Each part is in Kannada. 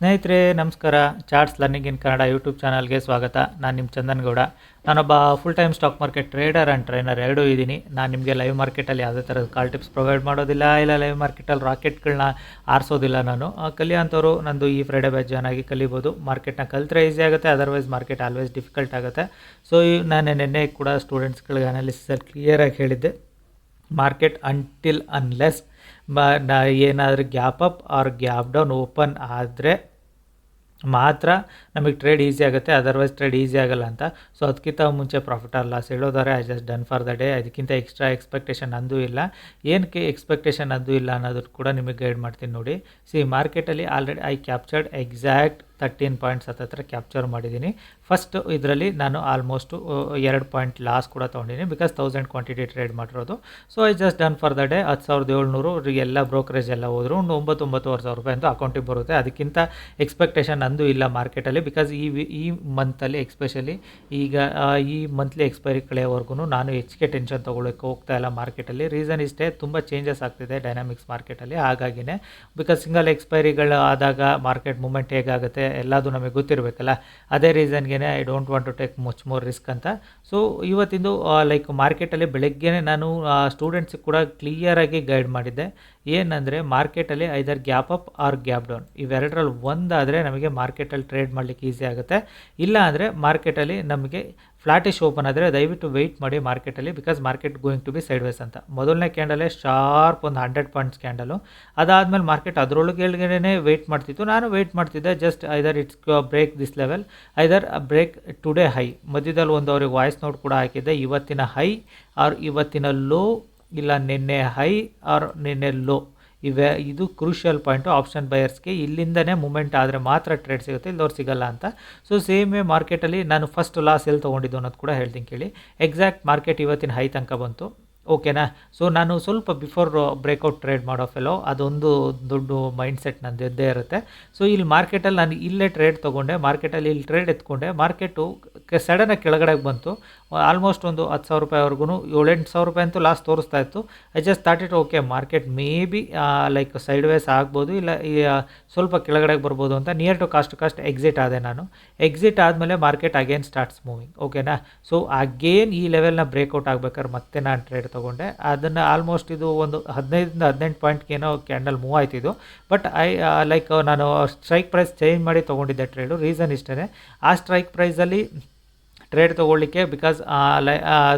ಸ್ನೇಹಿತರೆ, ನಮಸ್ಕಾರ. Charts learning in Kannada YouTube ಚಾನಲ್ಗೆ ಸ್ವಾಗತ. ನಾನು ನಿಮ್ಮ ಚಂದನ್ ಗೌಡ ನಾನೊಬ್ಬ full time stock market trader and trainer ಎರಡೂ ಇದ್ದೀನಿ. ನಾನು ನಿಮಗೆ ಲೈವ್ ಮಾರ್ಕೆಟಲ್ಲಿ ಯಾವುದೇ ಥರದ ಕಾಲ್ ಟಿಪ್ಸ್ ಪ್ರೊವೈಡ್ ಮಾಡೋದಿಲ್ಲ, ಇಲ್ಲ ಲೈವ್ ಮಾರ್ಕೆಟಲ್ಲಿ ರಾಕೆಟ್ಗಳನ್ನ ಆರಿಸೋದಿಲ್ಲ ನಾನು. ಕಲಿಯೋಂಥವ್ರು ನಂದು ಈ ಫ್ರೈಡೆ ಬ್ಯಾಚ್ ಜಾಯ್ನ್ ಆಗಿ ಕಲಿಬೋದು. ಮಾರ್ಕೆಟ್ನ ಕಲಿತ್ರೆ ಈಸಿ ಆಗುತ್ತೆ ಅದರ್ವೈಸ್ ಮಾರ್ಕೆಟ್ ಆಲ್ವೇಸ್ ಡಿಫಿಕಲ್ಟ್ ಆಗುತ್ತೆ. ಸೊ ನಾನು ನಿನ್ನೆ ಕೂಡ ಸ್ಟೂಡೆಂಟ್ಸ್ಗಳಿಗೆ ಅನಾಲಿಸಿಸಲ್ಲಿ ಕ್ಲಿಯರಾಗಿ ಹೇಳಿದ್ದೆ. ಮಾರ್ಕೆಟ್ ಅಂಟಿಲ್ ಅನ್ಲೆಸ್ ಏನಾದರೂ gap up or gap down open ಆದರೆ ಮಾತ್ರ ನಮಗೆ ಟ್ರೇಡ್ ಈಸಿ ಆಗುತ್ತೆ ಅದರ್ವೈಸ್ ಟ್ರೇಡ್ ಈಸಿ ಆಗಲ್ಲ ಅಂತ. ಸೊ ಅದಕ್ಕಿಂತ ಮುಂಚೆ profit or loss ಹೇಳೋದಾರೆ I just done for the day ಅದಕ್ಕಿಂತ ಎಕ್ಸ್ಟ್ರಾ ಎಕ್ಸ್ಪೆಕ್ಟೇಷನ್ ಅಂದೂ ಇಲ್ಲ. ಏನಕ್ಕೆ ಎಕ್ಸ್ಪೆಕ್ಟೇಷನ್ ಅದು ಇಲ್ಲ ಅನ್ನೋದು ಕೂಡ ನಿಮಗೆ ಗೈಡ್ ಮಾಡ್ತೀನಿ ನೋಡಿ. ಸಿ ಮಾರ್ಕೆಟಲ್ಲಿ already I captured exact thirteen points ಹತ್ರ ಕ್ಯಾಪ್ಚರ್ ಮಾಡಿದ್ದೀನಿ. ಫಸ್ಟ್ ಇದರಲ್ಲಿ ನಾನು ಆಲ್ಮೋಸ್ಟು ಎರಡು ಪಾಯಿಂಟ್ ಲಾಸ್ ಕೂಡ ತೊಗೊಂಡಿದ್ದೀನಿ ಬಿಕಾಸ್ ತೌಸಂಡ್ ಕ್ವಾಂಟಿಟಿ ಟ್ರೇಡ್ ಮಾಡಿರೋದು. So I just done for the day ಹತ್ತು ಸಾವಿರದ ಏಳ್ನೂರು ಎಲ್ಲ ಬ್ರೋಕರೇಜ್ ಎಲ್ಲ ಹೋದ್ರು. ಒಂದು ಒಂಬತ್ತೊಂಬತ್ತುವರೆ ಸಾವಿರ ರೂಪಾಯಿ ಅಂತೂ ಅಕೌಂಟಿಗೆ ಬರುತ್ತೆ. ಅದಕ್ಕಿಂತ ಎಕ್ಸ್ಪೆಕ್ಟೇಷನ್ ಅಂದು ಇಲ್ಲ ಮಾರ್ಕೆಟಲ್ಲಿ ಬಿಕಾಸ್ ಈ ಈ ಮಂತಲ್ಲಿ ಎಕ್ಸ್ಪೆಷಲಿ ಈಗ ಈ ಮಂತ್ಲಿ ಎಕ್ಸ್ಪೈರಿ ಕಳೆಯೋವರೆಗೂ ನಾನು ಹೆಚ್ಚಿಗೆ ಟೆನ್ಷನ್ ತೊಗೊಳಕ್ಕೆ ಹೋಗ್ತಾ ಇಲ್ಲ ಮಾರ್ಕೆಟಲ್ಲಿ. ರೀಸನ್ ಇಷ್ಟೇ ತುಂಬ ಚೇಂಜಸ್ ಆಗ್ತಿದೆ ಡೈನಾಮಿಕ್ಸ್ ಮಾರ್ಕೆಟಲ್ಲಿ. ಹಾಗಾಗಿನೇ ಬಿಕಾಸ್ ಸಿಂಗಲ್ ಎಕ್ಸ್ಪೈರಿಗಳು ಆದಾಗ ಮಾರ್ಕೆಟ್ ಮೂಮೆಂಟ್ ಹೇಗಾಗುತ್ತೆ ಎಲ್ಲದೂ ನಮಗೆ ಗೊತ್ತಿರಬೇಕಲ್ಲ. ಅದೇ ರೀಸನ್ಗೆ I don't want to take much more risk ಅಂತ. ಸೊ ಇವತ್ತಿಂದು ಲೈಕ್ ಮಾರ್ಕೆಟಲ್ಲಿ ಬೆಳಗ್ಗೆ ನಾನು ಸ್ಟೂಡೆಂಟ್ಸಿಗೆ ಕೂಡ ಕ್ಲಿಯರಾಗಿ ಗೈಡ್ ಮಾಡಿದ್ದೆ. ಏನಂದರೆ, ಮಾರ್ಕೆಟಲ್ಲಿ either gap up or gap down ಇವೆರಡರಲ್ಲಿ ಒಂದಾದರೆ ನಮಗೆ ಮಾರ್ಕೆಟಲ್ಲಿ ಟ್ರೇಡ್ ಮಾಡಲಿಕ್ಕೆ ಈಸಿ ಆಗುತ್ತೆ. ಇಲ್ಲ ಅಂದರೆ ಮಾರ್ಕೆಟಲ್ಲಿ ನಮಗೆ ಫ್ಲಾಟಿಶ್ ಓಪನ್ ಆದರೆ ದಯವಿಟ್ಟು ವೆಯ್ಟ್ ಮಾಡಿ ಮಾರ್ಕೆಟಲ್ಲಿ because market going to be sideways ಅಂತ. ಮೊದಲನೇ ಕ್ಯಾಂಡಲೇ ಶಾರ್ಪ್ ಒಂದು ಹಂಡ್ರೆಡ್ ಪಾಯಿಂಟ್ಸ್ ಕ್ಯಾಂಡಲು ಅದಾದಮೇಲೆ ಮಾರ್ಕೆಟ್ ಅದರೊಳಗೆಳಗಡೆ ವೆಯ್ಟ್ ಮಾಡ್ತಿತ್ತು. ನಾನು ವೆಯ್ಟ್ ಮಾಡ್ತಿದ್ದೆ just either it's break this level either break today high ಮಧ್ಯದಲ್ಲಿ ಒಂದು ಅವ್ರಿಗೆ ವಾಯ್ಸ್ ನೋಟ್ ಕೂಡ ಹಾಕಿದ್ದೆ, ಇವತ್ತಿನ ಹೈ ಆರ್ ಇವತ್ತಿನ ಲೋ ಇಲ್ಲ ನಿನ್ನೆ ಹೈ ಆರ್ ನಿನ್ನೆ ಲೋ ಇವೆ, ಇದು ಕ್ರೂಷಿಯಲ್ ಪಾಯಿಂಟು ಆಪ್ಷನ್ ಬಯರ್ಸ್ಗೆ ಇಲ್ಲಿಂದನೇ ಮೂಮೆಂಟ್ ಆದರೆ ಮಾತ್ರ ಟ್ರೇಡ್ ಸಿಗುತ್ತೆ ಇಲ್ಲವ್ರು ಸಿಗಲ್ಲ ಅಂತ. ಸೊ ಸೇಮ್ ಮಾರ್ಕೆಟಲ್ಲಿ ನಾನು ಫಸ್ಟ್ ಲಾಸ್ ಎಲ್ಲಿ ತೊಗೊಂಡಿದ್ದು ಅನ್ನೋದು ಕೂಡ ಹೇಳ್ತೀನಿ ಕೇಳಿ. ಎಕ್ಸಾಕ್ಟ್ ಮಾರ್ಕೆಟ್ ಇವತ್ತಿನ ಹೈ ತನಕ ಬಂತು. ಓಕೆನಾ ಸೊ ನಾನು ಸ್ವಲ್ಪ ಬಿಫೋರ್ ಬ್ರೇಕೌಟ್ ಟ್ರೇಡ್ ಮಾಡೋ ಫೆಲೋ ಅದೊಂದು ದೊಡ್ಡ ಮೈಂಡ್ ಸೆಟ್ ನಂದು ಇದ್ದೇ ಇರುತ್ತೆ. ಸೊ ಇಲ್ಲಿ ಮಾರ್ಕೆಟಲ್ಲಿ ನಾನು ಇಲ್ಲೇ ಟ್ರೇಡ್ ತೊಗೊಂಡೆ ಮಾರ್ಕೆಟಲ್ಲಿ ಇಲ್ಲಿ ಟ್ರೇಡ್ ಎತ್ಕೊಂಡೆ ಮಾರ್ಕೆಟು ಸಡನ್ನಾಗಿ ಕೆಳಗಡೆಗೆ ಬಂತು. ಆಲ್ಮೋಸ್ಟ್ ಒಂದು ಹತ್ತು ಸಾವಿರ ರೂಪಾಯಿವರೆಗೂ ಏಳೆಂಟು ಸಾವಿರ ರೂಪಾಯಿ ಅಂತೂ ಲಾಸ್ಟ್ ತೋರಿಸ್ತಾ ಇತ್ತು. I just thought it okay market may be like sideways ಆಗ್ಬೋದು ಇಲ್ಲ ಸ್ವಲ್ಪ ಕೆಳಗಡೆಗೆ ಬರ್ಬೋದು ಅಂತ near to cost cost exit ಆದೆ ನಾನು. ಎಕ್ಸಿಟ್ ಆದಮೇಲೆ ಮಾರ್ಕೆಟ್ ಅಗೇನ್ ಸ್ಟಾರ್ಟ್ಸ್ ಮೂವಿಂಗ್ ಓಕೆನಾ ಸೊ ಅಗೇನ್ ಈ ಲೆವೆಲ್ನ ಬ್ರೇಕ್ಔಟ್ ಆಗ್ಬೇಕಾದ್ರೆ ಮತ್ತೆ ನಾನು ಟ್ರೇಡ್ ತೊಗೊಂಡೆ. ಅದನ್ನು ಆಲ್ಮೋಸ್ಟ್ ಇದು ಒಂದು ಹದಿನೈದರಿಂದ ಹದಿನೆಂಟು ಪಾಯಿಂಟ್ಗೆ ಏನೋ ಕ್ಯಾಂಡಲ್ ಮೂವ್ ಆಯ್ತಿದ್ದು ಬಟ್ ಐ ಲೈಕ್ ನಾನು ಸ್ಟ್ರೈಕ್ ಪ್ರೈಸ್ ಚೇಂಜ್ ಮಾಡಿ ತೊಗೊಂಡಿದ್ದೆ ಟ್ರೇಡು ರೀಸನ್ ಇಷ್ಟೇ ಆ ಸ್ಟ್ರೈಕ್ ಪ್ರೈಸಲ್ಲಿ ಟ್ರೇಡ್ ತೊಗೊಳ್ಳಿಕ್ಕೆ ಬಿಕಾಸ್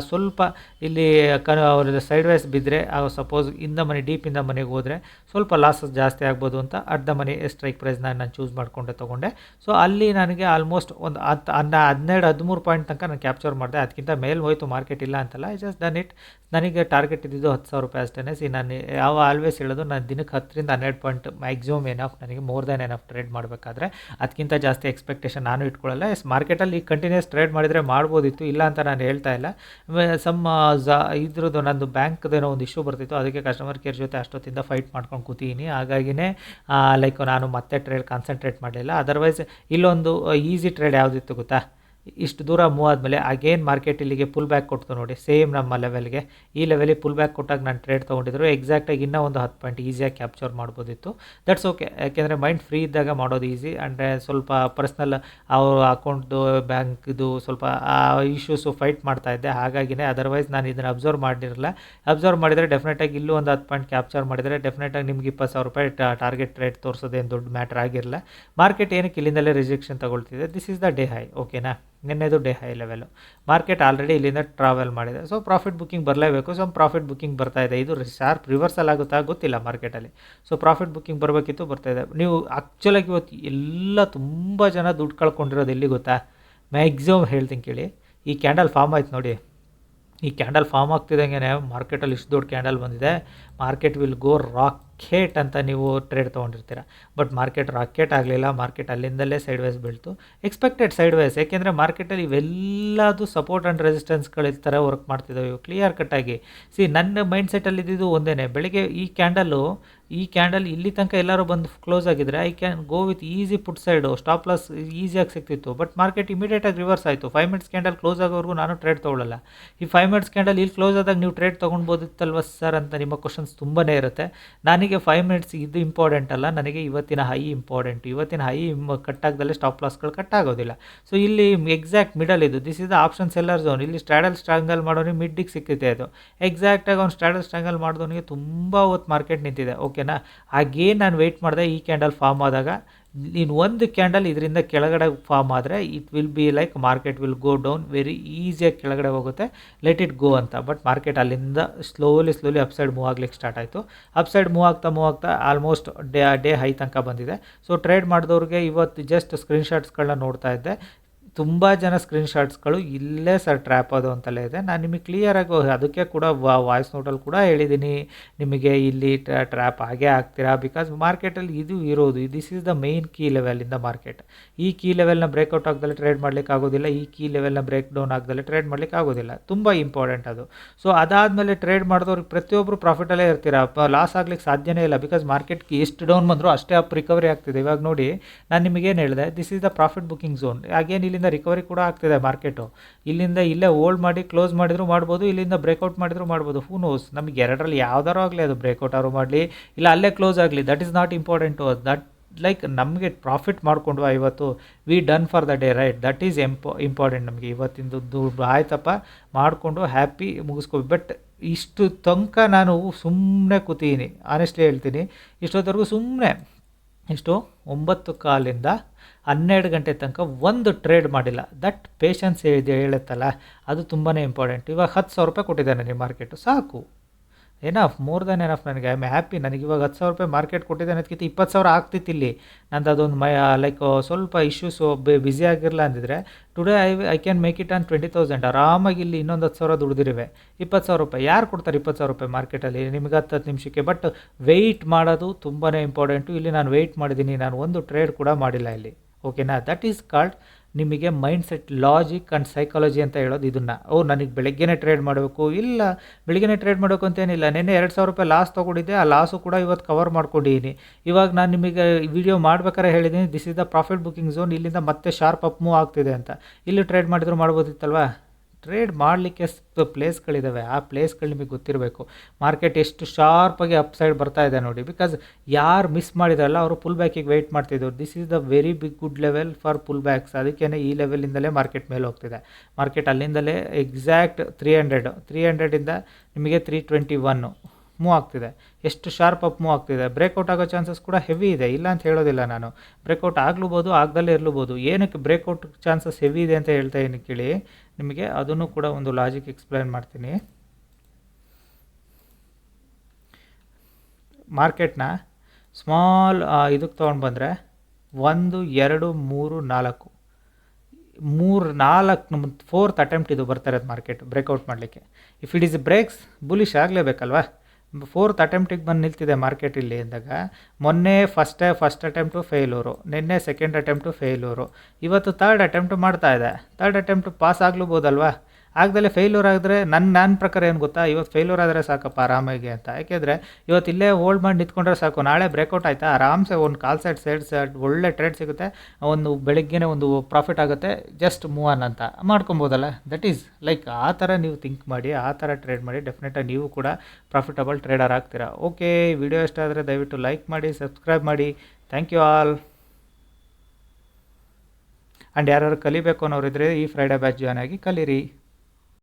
ಸ್ವಲ್ಪ ಇಲ್ಲಿ ಅವ್ರದ್ದು ಸೈಡ್ ವೈಸ್ ಬಿದ್ದರೆ ಸಪೋಸ್ ಇಂದ ಮನೆ ಡೀಪ್ ಇಂದ ಮನೆಗೆ ಹೋದರೆ ಸ್ವಲ್ಪ ಲಾಸಸ್ ಜಾಸ್ತಿ ಆಗ್ಬೋದು ಅಂತ ಅರ್ಧ ಮನೆ ಸ್ಟ್ರೈಕ್ ಪ್ರೈಸ್ನ ನಾನು ಚೂಸ್ ಮಾಡಿಕೊಂಡೆ, ತೊಗೊಂಡೆ. ಸೊ ಅಲ್ಲಿ ನನಗೆ ಆಲ್ಮೋಸ್ಟ್ ಒಂದು ಹತ್ತು ಹನ್ನ ಹನ್ನೆರಡು, ಹದಿಮೂರು ಪಾಯಿಂಟ್ ತನಕ ನಾನು ಕ್ಯಾಪ್ಚರ್ ಮಾಡಿದೆ. ಅದಕ್ಕಿಂತ ಮೇಲೆ ಹೋಯಿತು ಮಾರ್ಕೆಟ್ ಇಲ್ಲ ಅಂತಲ್ಲ ಐ ಜಸ್ಟ್ ಡನ್ ಇಟ್ ನನಗೆ ಟಾರ್ಗೆಟ್ ಇದ್ದಿದ್ದು ಹತ್ತು ಸಾವಿರ ರೂಪಾಯಿ ಅಷ್ಟೇ ಸಿ ನಾನು ಯಾವ ಆಲ್ವೇಸ್ ಹೇಳೋದು, ನಾನು ದಿನಕ್ಕೆ ಹತ್ತರಿಂದ ಹನ್ನೆರಡು ಪಾಯಿಂಟ್ ಮ್ಯಾಕ್ಸಿಮಮ್ ಎನಫ್ ನನಗೆ ಮೋರ್ ದ್ಯಾನ್ ಎನಫ್ ಟ್ರೇಡ್ ಮಾಡಬೇಕಾದ್ರೆ, ಅದಕ್ಕಿಂತ ಜಾಸ್ತಿ ಎಕ್ಸ್ಪೆಕ್ಟೇಷನ್ ನಾನು ಇಟ್ಕೊಳ್ಳಲ್ಲ. ಎಸ್ ಮಾರ್ಕೆಟಲ್ಲಿ ಕಂಟಿನ್ಯೂಸ್ ಟ್ರೇಡ್ ಮಾಡಿದರೆ ಮಾಡ್ಬೋದಿತ್ತು, ಇಲ್ಲ ಅಂತ ನಾನು ಹೇಳ್ತಾ ಇಲ್ಲ. ಸಮ್ ಜ ಇದ್ರದ್ದು ನಂದು ಬ್ಯಾಂಕ್ದೇನೋ ಒಂದು ಇಶ್ಯೂ ಬರ್ತಿತ್ತು, ಅದಕ್ಕೆ ಕಸ್ಟಮರ್ ಕೇರ್ ಜೊತೆ ಅಷ್ಟೊತ್ತಿಂದ ಫೈಟ್ ಮಾಡ್ಕೊಂಡು ಕೂತೀನಿ. ಹಾಗಾಗಿನೇ ಲೈಕ್ ನಾನು ಮತ್ತೆ ಟ್ರೇಡ್ ಕಾನ್ಸಂಟ್ರೇಟ್ ಮಾಡಲಿಲ್ಲ. ಅದರ್ವೈಸ್ ಇಲ್ಲೊಂದು ಈಸಿ ಟ್ರೇಡ್ ಯಾವುದಿತ್ತು ಗೊತ್ತಾ? ಇಷ್ಟು ದೂರ ಮೂವ್ ಆದಮೇಲೆ ಅಗೇನ್ ಮಾರ್ಕೆಟ್ ಇಲ್ಲಿಗೆ ಪುಲ್ ಬ್ಯಾಕ್ ಕೊಡ್ತು ನೋಡಿ ಸೇಮ್ ನಮ್ಮ ಲೆವೆಲ್ಗೆ ಈ ಲೆವೆಲಿಗೆ ಪುಲ್ ಬ್ಯಾಕ್ ಕೊಟ್ಟಾಗ ನಾನು ಟ್ರೇಡ್ ತೊಗೊಂಡಿದ್ರು. ಎಕ್ಸಾಕ್ಟಾಗಿ ಇನ್ನೂ ಒಂದು ಹತ್ತು ಪಾಯಿಂಟ್ ಈಸಿಯಾಗಿ ಕ್ಯಾಪ್ಚರ್ ಮಾಡ್ಬೋದಿತ್ತು. ದಟ್ಸ್ ಓಕೆ ಯಾಕೆಂದರೆ ಮೈಂಡ್ ಫ್ರೀ ಇದ್ದಾಗ ಮಾಡೋದು ಈಸಿ ಅಂದರೆ ಸ್ವಲ್ಪ ಪರ್ಸ್ನಲ್ ಅವ್ರ ಅಕೌಂಟ್ದು ಬ್ಯಾಂಕ್ದು ಸ್ವಲ್ಪ, ಆ ಇಶ್ಯೂಸು ಫೈಟ್ ಮಾಡ್ತಾ ಇದ್ದೆ. ಹಾಗಾಗಿನೇ ಅದರ್ವೈಸ್ ನಾನು ಇದನ್ನು ಅಬ್ಸರ್ವ್ ಮಾಡಿರಲಿಲ್ಲ. ಅಬ್ಸರ್ವ್ ಮಾಡಿದರೆ ಡೆಫಿನೆಟಾಗಿ ಇಲ್ಲೂ ಒಂದು ಹತ್ತು ಪಾಯಿಂಟ್ ಕ್ಯಾಪ್ಚರ್ ಮಾಡಿದರೆ ಡೆಫಿನೆಟಾಗಿ ನಿಮ್ಗೆ ಇಪ್ಪತ್ತು ಸಾವಿರ ರೂಪಾಯಿ ಟಾರ್ಗೆಟ್ ರೇಟ್ ತೋರಿಸೋದೇನು ದೊಡ್ಡ ಮ್ಯಾಟ್ರ್ ಆಗಿರಲ್ಲ ಮಾರ್ಕೆಟ್ ಏನಕ್ಕೆ ಇಲ್ಲಿಂದಲೇ rejection ತಗೊಳ್ತಿದೆ? This is the day high ಓಕೆನಾ ನಿನ್ನೆದು day high level market already ಇಲ್ಲಿಂದ ಟ್ರಾವೆಲ್ ಮಾಡಿದೆ. ಸೊ ಪ್ರಾಫಿಟ್ ಬುಕ್ಕಿಂಗ್ ಬರಲೇಬೇಕು. ಸೊ ಪ್ರಾಫಿಟ್ ಬುಕ್ಕಿಂಗ್ ಬರ್ತಾ ಇದೆ. ಇದು ಶಾರ್ಪ್ ರಿವರ್ಸಲ್ ಆಗುತ್ತಾ ಗೊತ್ತಿಲ್ಲ ಮಾರ್ಕೆಟಲ್ಲಿ ಸೊ ಪ್ರಾಫಿಟ್ ಬುಕ್ಕಿಂಗ್ ಬರಬೇಕಿತ್ತು, ಬರ್ತಾ ಇದೆ. ನೀವು ಆ್ಯಕ್ಚುಲಾಗಿ ಇವತ್ತು ಎಲ್ಲ ತುಂಬ ಜನ ದುಡ್ಡು ಕಳ್ಕೊಂಡಿರೋದು ಎಲ್ಲಿ ಗೊತ್ತಾ? ಮ್ಯಾಕ್ಸಿಮಮ್ ಹೇಳ್ತೀನಿ ಕೇಳಿ. ಈ ಕ್ಯಾಂಡಲ್ ಫಾರ್ಮ್ ಆಯ್ತು ನೋಡಿ. ಈ ಕ್ಯಾಂಡಲ್ ಫಾರ್ಮ್ ಆಗ್ತಿದ್ದಂಗೆ ಮಾರ್ಕೆಟಲ್ಲಿ ಇಷ್ಟು ದೊಡ್ಡ ಕ್ಯಾಂಡಲ್ ಬಂದಿದೆ. ಮಾರ್ಕೆಟ್ ವಿಲ್ ಗೋ ರಾಕೆಟ್ ಅಂತ ನೀವು ಟ್ರೇಡ್ ತೊಗೊಂಡಿರ್ತೀರ. ಬಟ್ ಮಾರ್ಕೆಟ್ ರಾಕೆಟ್ ಆಗಲಿಲ್ಲ ಮಾರ್ಕೆಟ್ ಅಲ್ಲಿಂದಲೇ ಸೈಡ್ ವೈಸ್ ಬೀಳ್ತು. ಎಕ್ಸ್ಪೆಕ್ಟೆಡ್ ಸೈಡ್ ವೈಸ್ ಏಕೆಂದರೆ ಮಾರ್ಕೆಟಲ್ಲಿ ಇವೆಲ್ಲದು ಸಪೋರ್ಟ್ ಆ್ಯಂಡ್ ರೆಸಿಸ್ಟೆನ್ಸ್ಗಳು ಥರ ವರ್ಕ್ ಮಾಡ್ತಿದ್ದಾವೆ ಇವು ಕ್ಲಿಯರ್ ಕಟ್ಟಾಗಿ ಸಿ ನನ್ನ ಮೈಂಡ್ ಸೆಟ್ಟಲ್ಲಿ ಇದ್ದಿದ್ದು ಒಂದೇ ಬೆಳಿಗ್ಗೆ ಈ ಕ್ಯಾಂಡಲ್ಲು ಈ ಕ್ಯಾಂಡಲ್ ಇಲ್ಲಿ ತನಕ ಎಲ್ಲರೂ ಬಂದು ಕ್ಲೋಸ್ ಆಗಿದ್ರೆ I can go with easy put side stop loss ಈಸಿಯಾಗಿ ಸಿಗ್ತಿತ್ತು. ಬಟ್ ಮಾರ್ಕೆಟ್ ಇಮಿಡಿಯೇಟಾಗಿ ರಿವರ್ಸ್ ಆಯಿತು. ಫೈವ್ ಮಿನಿಟ್ಸ್ ಕ್ಯಾಂಡಲ್ ಕ್ಲೋಸ್ ಆಗೋವರೆಗೂ ನಾನು ಟ್ರೇಡ್ ತೊಗೊಳ್ಳಲ್ಲ ಈ ಫೈವ್ ಮಿನಿಟ್ಸ್ ಕ್ಯಾಂಡಲ್ ಇಲ್ಲಿ ಕ್ಲೋಸ್ ಆದಾಗ ನೀವು ಟ್ರೇಡ್ ತೊಗೊಳ್ಬೋದಿತ್ತಲ್ವ ಸರ್ ಅಂತ ನಿಮ್ಮ ಕ್ವಶನ್ಸ್ ತುಂಬಾ ಇರುತ್ತೆ. ನನಗೆ ನನಗೆ ಫೈವ್ ಮಿನಿಟ್ಸ್ ಇದು ಇಂಪಾರ್ಟೆಂಟ್ ಅಲ್ಲ, ನನಗೆ ಇವತ್ತಿನ ಹೈ ಇಂಪಾರ್ಟೆಂಟ್ ಇವತ್ತಿನ ಹೈ ಕಟ್ ಆಗದಲ್ಲೇ ಸ್ಟಾಪ್ ಲಾಸ್ಗಳು ಕಟ್ ಆಗೋದಿಲ್ಲ. ಸೊ ಇಲ್ಲಿ ಎಕ್ಸಾಕ್ಟ್ ಮಿಡಲ್ ಇದು. This is the option seller zone ಇಲ್ಲಿ ಸ್ಟ್ರಾಡಲ್ ಸ್ಟ್ರಾಂಗಲ್ ಮಾಡೋನಿಗೆ ಮಿಡ್ಡಿಗೆ ಸಿಕ್ಕಿದೆ ಅದು. ಎಕ್ಸಾಕ್ಟಾಗಿ ಅವ್ನು ಸ್ಟ್ರಾಡಲ್ ಸ್ಟ್ರಾಂಗಲ್ ಮಾಡಿದವನಿಗೆ ತುಂಬ ಹೊತ್ತು ಮಾರ್ಕೆಟ್ ನಿಂತಿದೆ. ಓಕೆನಾ ಹಾಗೇ ನಾನು ವೆಯ್ಟ್ ಮಾಡಿದೆ ಈ ಕ್ಯಾಂಡಲ್ ಫಾರ್ಮ್ ಆದಾಗ ನೀನು ಒಂದು ಕ್ಯಾಂಡಲ್ ಇದರಿಂದ ಕೆಳಗಡೆ ಫಾರ್ಮ್ ಆದರೆ it will be like market will go down very ಈಸಿಯಾಗಿ ಕೆಳಗಡೆ ಹೋಗುತ್ತೆ. ಲೆಟ್ ಇಟ್ ಗೋ ಅಂತ. ಬಟ್ ಮಾರ್ಕೆಟ್ ಅಲ್ಲಿಂದ ಸ್ಲೋಲಿ ಸ್ಲೋಲಿ ಅಪ್ಸೈಡ್ ಮೂವ್ ಆಗ್ಲಿಕ್ಕೆ ಸ್ಟಾರ್ಟ್ ಆಯಿತು. ಅಪ್ಸೈಡ್ ಮೂವ್ ಆಗ್ತಾ ಮೂವ್ ಆಗ್ತಾ ಆಲ್ಮೋಸ್ಟ್ ಡೇ ಡೇ ಹೈ ತನಕ ಬಂದಿದೆ. ಸೊ ಟ್ರೇಡ್ ಮಾಡಿದವ್ರಿಗೆ ಇವತ್ತು ಜಸ್ಟ್ ಸ್ಕ್ರೀನ್ಶಾಟ್ಸ್ಗಳನ್ನ ನೋಡ್ತಾ ಇದ್ದೆ. ತುಂಬ ಜನ ಸ್ಕ್ರೀನ್ಶಾಟ್ಸ್ಗಳು ಇಲ್ಲೇ ಸರ್ ಟ್ರ್ಯಾಪ್ ಅದು ಅಂತಲೇ ಇದೆ. ನಾನು ನಿಮಗೆ ಕ್ಲಿಯರಾಗಿ ಅದಕ್ಕೆ ಕೂಡ ವಾಯ್ಸ್ ನೋಟಲ್ಲಿ ಕೂಡ ಹೇಳಿದ್ದೀನಿ ನಿಮಗೆ ಇಲ್ಲಿ ಟ್ರ್ಯಾಪ್ ಆಗೇ ಆಗ್ತೀರಾ? ಬಿಕಾಸ್ ಮಾರ್ಕೆಟಲ್ಲಿ ಇದು ಇರೋದು this is the main key level in the market. ಈ ಕೀ ಲೆವೆಲ್ನ ಬ್ರೇಕ್ಔಟ್ ಆಗದಲ್ಲೇ ಟ್ರೇಡ್ ಮಾಡ್ಲಿಕ್ಕೆ ಆಗೋದಿಲ್ಲ, ಈ ಕೀ ಲೆವೆಲ್ನ ಬ್ರೇಕ್ ಡೌನ್ ಆಗದಲ್ಲೇ ಟ್ರೇಡ್ ಮಾಡ್ಲಿಕ್ಕೆ ಆಗೋದಿಲ್ಲ. ತುಂಬ ಇಂಪಾರ್ಟೆಂಟ್ ಅದು. ಸೊ ಅದಾದಮೇಲೆ ಟ್ರೇಡ್ ಮಾಡಿದವ್ರಿಗೆ ಪ್ರತಿಯೊಬ್ಬರು ಪ್ರಾಫಿಟಲ್ಲೇ ಇರ್ತೀರಾ? ಲಾಸ್ ಆಗ್ಲಿಕ್ಕೆ ಸಾಧ್ಯನೇ ಇಲ್ಲ. ಬಿಕಾಸ್ ಮಾರ್ಕೆಟ್ಗೆ ಎಷ್ಟು ಡೌನ್ ಬಂದರೂ ಅಷ್ಟೇ ಅಪ್ ರಿಕವರಿ ಆಗ್ತಿದೆ. ಇವಾಗ ನೋಡಿ, ನಾನು ನಿಮಗೇನು ಹೇಳಿದೆ this is the profit booking zone ಆಗೇನು ಇಲ್ಲಿಂದ ರಿಕವರಿ ಕೂಡ ಆಗ್ತಿದೆ ಮಾರ್ಕೆಟು ಇಲ್ಲಿಂದ ಇಲ್ಲೇ ಹೋಲ್ಡ್ ಮಾಡಿ ಕ್ಲೋಸ್ ಮಾಡಿದ್ರು ಮಾಡ್ಬೋದು, ಇಲ್ಲಿಂದ ಬ್ರೇಕೌಟ್ ಮಾಡಿದ್ರು ಮಾಡ್ಬೋದು. ಹೂ ನೋಸ್ ನಮಗೆ ಎರಡರಲ್ಲಿ ಯಾವ್ದಾರು ಆಗಲಿ ಅದು ಬ್ರೇಕೌಟ್ ಆರು ಮಾಡಲಿ, ಇಲ್ಲ ಅಲ್ಲೇ ಕ್ಲೋಸ್ ಆಗಲಿ. That is not important that like ನಮಗೆ ಪ್ರಾಫಿಟ್ ಮಾಡಿಕೊಂಡು ಇವತ್ತು we done for the day right that is ಎಂಪೋ important ನಮಗೆ ಇವತ್ತಿಂದ ದುಡ್ಡು ಆಯ್ತಪ್ಪ, ಮಾಡಿಕೊಂಡು ಹ್ಯಾಪಿ ಮುಗಿಸ್ಕೊ ಬಟ್ ಇಷ್ಟು ತನಕ ನಾನು ಸುಮ್ಮನೆ ಕೂತೀನಿ ಆನೆಸ್ಟ್ಲಿ ಹೇಳ್ತೀನಿ, ಇಷ್ಟೊತ್ತವರೆಗೂ ಸುಮ್ಮನೆ ಎಷ್ಟು ಒಂಬತ್ತು ಕಾಲಿಂದ ಹನ್ನೆರಡು ಗಂಟೆ ತನಕ ಒಂದು ಟ್ರೇಡ್ ಮಾಡಿಲ್ಲ. ದಟ್ ಪೇಷನ್ಸ್ ಇದೆ, ಹೇಳುತ್ತಲ್ಲ. ಅದು ತುಂಬಾ ಇಂಪಾರ್ಟೆಂಟ್ ಇವಾಗ ಹತ್ತು ಸಾವಿರ ರೂಪಾಯಿ ಕೊಟ್ಟಿದ್ದಾನೆ ನಿಮ್ಮ ಮಾರ್ಕೆಟು ಸಾಕು. ಎನಫ್ ಮೋರ್ ದ್ಯಾನ್ ಎನಫ್ ನನಗೆ. ಐ ಆಮ್ ಹ್ಯಾಪಿ ನನಗೆ ಇವಾಗ ಹತ್ತು ಸಾವಿರ ರೂಪಾಯಿ ಮಾರ್ಕೆಟ್ ಕೊಟ್ಟಿದ್ದಾನೆ ಅದಕ್ಕಿಂತ ಇಪ್ಪತ್ತು ಸಾವಿರ ಆಗ್ತಿತ್ತು ಇಲ್ಲಿ. ನಂದು ಅದೊಂದು ಮೈ ಲೈಕ್ ಸ್ವಲ್ಪ ಇಶ್ಯೂಸು ಬ್ಯುಸಿ ಆಗಿರಲ್ಲ ಅಂದಿದ್ರೆ today I I can make it on twenty thousand ಆರಾಮಾಗಿ ಇಲ್ಲಿ ಇನ್ನೊಂದು ಹತ್ತು ಸಾವಿರ ದುಡ್ದಿರಿವೆ ಇಪ್ಪತ್ತು ಸಾವಿರ ರೂಪಾಯಿ. ಯಾರು ಕೊಡ್ತಾರೆ ಇಪ್ಪತ್ತು ಸಾವಿರ ರೂಪಾಯಿ ಮಾರ್ಕೆಟಲ್ಲಿ ನಿಮಗೆ ಹತ್ತು ಹತ್ತು ನಿಮಿಷಕ್ಕೆ. ಬಟ್ ವೆಯ್ಟ್ ಮಾಡೋದು ತುಂಬಾ ಇಂಪಾರ್ಟೆಂಟು ಇಲ್ಲಿ ನಾನು ವೆಯ್ಟ್ ಮಾಡಿದ್ದೀನಿ. ನಾನು ಒಂದು ಟ್ರೇಡ್ ಕೂಡ ಮಾಡಿಲ್ಲ ಇಲ್ಲಿ. ಓಕೆನಾ ದಟ್ ಈಸ್ ಕಾಲ್ಡ್ ನಿಮಗೆ mindset logic and psychology ಅಂತ ಹೇಳೋದು ಇದನ್ನು. ಓ, ನನಗೆ ಬೆಳಗ್ಗೆನೇ ಟ್ರೇಡ್ ಮಾಡಬೇಕು. ಇಲ್ಲ, ಬೆಳಗ್ಗೆನೇ ಟ್ರೇಡ್ ಮಾಡಬೇಕು ಅಂತೇನಿಲ್ಲ ನಿನ್ನೆ ಎರಡು ಸಾವಿರ ರೂಪಾಯಿ ಲಾಸ್ ತೊಗೊಂಡಿದ್ದೆ. ಆ ಲಾಸು ಕೂಡ ಇವತ್ತು ಕವರ್ ಮಾಡ್ಕೊಂಡಿದ್ದೀನಿ ಇವಾಗ ನಾನು ನಿಮಗೆ ವಿಡಿಯೋ ಮಾಡ್ಬೇಕಾದ್ರೆ ಹೇಳಿದ್ದೀನಿ this is the profit booking zone ಇಲ್ಲಿಂದ ಮತ್ತೆ ಶಾರ್ಪ್ ಅಪ್ ಮೂವ್ ಆಗ್ತಿದೆ ಅಂತ. ಇಲ್ಲಿ ಟ್ರೇಡ್ ಮಾಡಿದ್ರು ಮಾಡ್ಬೋದಿತ್ತಲ್ವಾ? ಟ್ರೇಡ್ ಮಾಡಲಿಕ್ಕೆ ಪ್ಲೇಸ್ಗಳಿದ್ದಾವೆ ಆ ಪ್ಲೇಸ್ಗಳು ನಿಮಗೆ ಗೊತ್ತಿರಬೇಕು. ಮಾರ್ಕೆಟ್ ಎಷ್ಟು ಶಾರ್ಪಾಗಿ ಅಪ್ಸೈಡ್ ಬರ್ತಾ ಇದೆ ನೋಡಿ. ಬಿಕಾಸ್ ಯಾರು ಮಿಸ್ ಮಾಡಿದಾರಲ್ಲ, ಅವರು ಪುಲ್ ಬ್ಯಾಕಿಗೆ ವೆಯ್ಟ್ ಮಾಡ್ತಿದ್ರು. This is the very big good level for pullbacks ಅದಕ್ಕೇ ಈ ಲೆವೆಲಿಂದಲೇ ಮಾರ್ಕೆಟ್ ಮೇಲೆ ಹೋಗ್ತಿದೆ. ಮಾರ್ಕೆಟ್ ಅಲ್ಲಿಂದಲೇ ಎಕ್ಸಾಕ್ಟ್ ತ್ರೀ ಹಂಡ್ರೆಡು ತ್ರೀ ಹಂಡ್ರೆಡಿಂದ ನಿಮಗೆ ತ್ರೀ ಟ್ವೆಂಟಿ ಒನ್ನು ಮೂವ್ ಆಗ್ತಿದೆ. ಎಷ್ಟು ಶಾರ್ಪ್ ಅಪ್ ಮೂವ್ ಆಗ್ತಿದೆ. ಬ್ರೇಕೌಟ್ ಆಗೋ ಚಾನ್ಸಸ್ ಕೂಡ ಹೆವಿ ಇದೆ. ಇಲ್ಲ ಅಂತ ಹೇಳೋದಿಲ್ಲ ನಾನು. ಬ್ರೇಕೌಟ್ ಆಗ್ಲೂಬೋದು, ಆಗದಲ್ಲೇ ಇರಲೂಬೋದು. ಏನಕ್ಕೆ ಬ್ರೇಕೌಟ್ ಚಾನ್ಸಸ್ ಹೆವಿ ಇದೆ ಅಂತ ಹೇಳ್ತಾ ಇದ್ದೀನಿ ಕೇಳಿ. ನಿಮಗೆ ಅದನ್ನು ಕೂಡ ಒಂದು ಲಾಜಿಕ್ ಎಕ್ಸ್ಪ್ಲೈನ್ ಮಾಡ್ತೀನಿ. ಮಾರ್ಕೆಟ್ನ ಸ್ಮಾಲ್ ಇದಕ್ಕೆ ತೊಗೊಂಡು ಬಂದರೆ ಒಂದು, ಎರಡು, ಮೂರು, ನಾಲ್ಕು. ಮೂರು, ನಾಲ್ಕು ಫೋರ್ತ್ ಅಟೆಂಪ್ಟ್ ಇದು ಬರ್ತಾ ಇರೋದು ಮಾರ್ಕೆಟ್ ಬ್ರೇಕ್ಔಟ್ ಮಾಡಲಿಕ್ಕೆ. If it is breaks bullish ಆಗಲೇಬೇಕಲ್ವಾ? Fourth ಅಟೆಂಪ್ಟಿಗೆ ಬಂದು ನಿಲ್ತಿದೆ ಮಾರ್ಕೆಟ್ ಇಲ್ಲಿ ಅಂದಾಗ, ಮೊನ್ನೆ ಫಸ್ಟ್ ಫಸ್ಟ್ ಅಟೆಂಪ್ಟು ಫೇಲೂರು ನಿನ್ನೆ ಸೆಕೆಂಡ್ ಅಟೆಂಪ್ಟು ಫೇಲೂರು ಇವತ್ತು ತರ್ಡ್ ಅಟೆಂಪ್ಟು ಮಾಡ್ತಾ ಇದೆ. ತರ್ಡ್ ಅಟೆಂಪ್ಟ್ ಪಾಸ್ ಆಗ್ಲೂಬೋದಲ್ವಾ ಆಗ್ದಲೇ ಫೇಲ್ಯೂರ್ ಆಗಿದ್ರೆ ನನ್ನ ನನ್ನ ಪ್ರಕಾರ ಏನು ಗೊತ್ತಾ? ಇವತ್ತು ಫೇಲ್ಯೂರ್ ಆದರೆ ಸಾಕಪ್ಪ ಆರಾಮಾಗಿ ಅಂತ. ಯಾಕೆಂದರೆ ಇವತ್ತು ಇಲ್ಲೇ ಹೋಲ್ಡ್ ಮಾಡಿ ನಿಂತ್ಕೊಂಡ್ರೆ ಸಾಕು. ನಾಳೆ ಬ್ರೇಕೌಟ್ ಆಯಿತಾ? ಆರಾಮ್ಸೆ ಒಂದು ಕಾಲ್ ಸೈಡ್ ಸೈಡ್ ಸೈಡ್ ಒಳ್ಳೆ ಟ್ರೇಡ್ ಸಿಗುತ್ತೆ. ಒಂದು ಬೆಳಗ್ಗೆನೇ ಒಂದು ಪ್ರಾಫಿಟ್ ಆಗುತ್ತೆ. ಜಸ್ಟ್ ಮೂವ್ ಆನ್ ಅಂತ. ಮಾಡ್ಕೊಬೋದಲ್ಲ? ದಟ್ ಈಸ್ ಲೈಕ್ ಆ ಥರ ನೀವು ಥಿಂಕ್ ಮಾಡಿ, ಆ ಥರ ಟ್ರೇಡ್ ಮಾಡಿ ಡೆಫಿನೆಟಾಗಿ ನೀವು ಕೂಡ ಪ್ರಾಫಿಟಬಲ್ ಟ್ರೇಡರ್ ಆಗ್ತೀರಾ. ಓಕೆ ವಿಡಿಯೋ ಇಷ್ಟ ಆದರೆ ದಯವಿಟ್ಟು ಲೈಕ್ ಮಾಡಿ ಸಬ್ಸ್ಕ್ರೈಬ್ ಮಾಡಿ. ಥ್ಯಾಂಕ್ ಯು ಆಲ್ ಆ್ಯಂಡ್ ಯಾರು ಕಲಿಬೇಕು ಅನ್ನೋರಿದ್ರೆ ಈ ಫ್ರೈಡೇ ಬ್ಯಾಚ್ ಜಾಯ್ನ್ ಆಗಿ ಕಲೀರಿ.